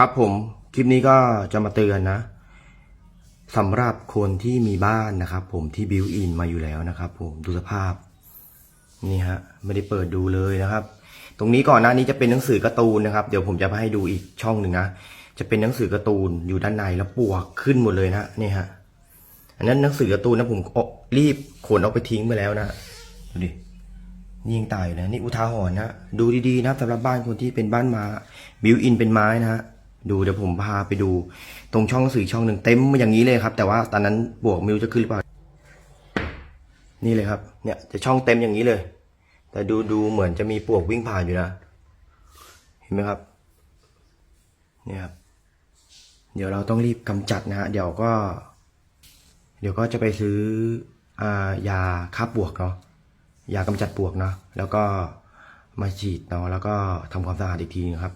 ครับผมคลิปนี้ก็จะมาเตือนนะสำหรับคนที่มีบ้านนะครับ ผมที่บิวอินมาอยู่แล้วนะครับ ผมดูสภาพนี่ฮะไม่ได้เปิดดูเลยนะครับ ตรงนี้ก่อนหน้านี้จะเป็นหนังสือการ์ตูนนะครับ เดี๋ยวผมจะไปให้ดูอีกช่องหนึ่งนะจะเป็นหนังสือการ์ตูนอยู่ด้านในแล้วปวกขึ้นหมดเลยนะนี่ฮะอันนั้นหนังสือการ์ตูนนะผมรีบขนเอาไปทิ้งไปแล้วนะดูดินี่ยังตายอยู่นะนี่อุทาหรณ์นะดูดีๆนะสำหรับบ้านคนที่เป็นบ้านไม้บิวอินเป็นไม้นะฮะ ดูเดี๋ยวผมพาไปดู ตรงช่องสื่อช่องหนึ่งเต็มมาอย่างนี้เลยครับ แต่ว่าตอนนั้นบวกมิวจะขึ้นหรือเปล่า นี่เลยครับ เนี่ยจะช่องเต็มอย่างนี้เลย แต่ดูดูเหมือนจะมีปลวกวิ่งผ่านอยู่นะ เห็นไหมครับ เนี่ยครับ เดี๋ยวเราต้องรีบกำจัดนะฮะ เดี๋ยวก็ เดี๋ยวก็จะไปซื้ออยาฆ่าปลวกเนาะ ยากำจัดปลวกเนาะ แล้วก็มาฉีดเนาะ แล้วก็ทำความสะอาดอีกทีนึงครับ